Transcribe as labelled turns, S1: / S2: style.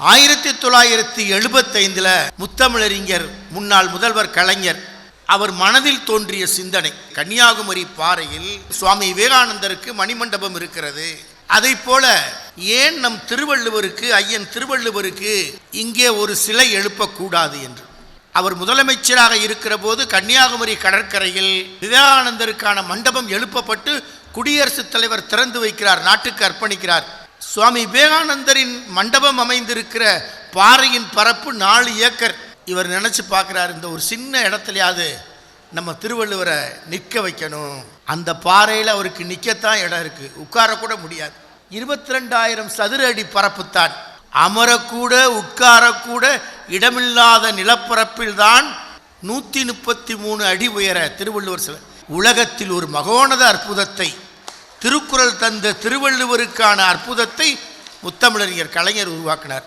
S1: ஆயிரத்தி தொள்ளாயிரத்தி எழுபத்தைந்தில் முத்தமிழறிஞர் முன்னாள் முதல்வர் கலைஞர் அவர் மனதில் தோன்றிய சிந்தனை கன்னியாகுமரி பாறையில் சுவாமி விவேகானந்தருக்கு மணிமண்டபம் இருக்கிறது. அதை போல ஏன் நம் திருவள்ளுவருக்கு ஐயன் திருவள்ளுவருக்கு இங்கே ஒரு சிலை எழுப்பக்கூடாது என்று? அவர் முதலமைச்சராக இருக்கிற போது கன்னியாகுமரி கடற்கரையில் விவேகானந்தருக்கான மண்டபம் எழுப்பப்பட்டு குடியரசுத் தலைவர் திறந்து வைக்கிறார் நாட்டுக்கு அர்ப்பணிக்கிறார். சுவாமி விவேகானந்தரின் மண்டபம் அமைந்திருக்கிற பாறையின் பரப்பு நாலு ஏக்கர். இவர் நினைச்சு பார்க்குறாரு இந்த ஒரு சின்ன இடத்துலயாவது நம்ம திருவள்ளுவரை நிற்க வைக்கணும். அந்த பாறையில் அவருக்கு நிற்கத்தான் இடம் இருக்குது உட்காரக்கூட முடியாது. இருபத்தி ரெண்டாயிரம் சதுர அடி பரப்புத்தான். அமரக்கூட உட்காரக்கூட இடமில்லாத நிலப்பரப்பில் தான் நூற்றி முப்பத்தி மூணு அடி உயர திருவள்ளுவர் சிலை. உலகத்தில் ஒரு மகோனத அற்புதத்தை திருக்குறள் தந்த திருவள்ளுவருக்கான அற்புதத்தை முத்தமிழறிஞர் கலைஞர் உருவாக்கினார்.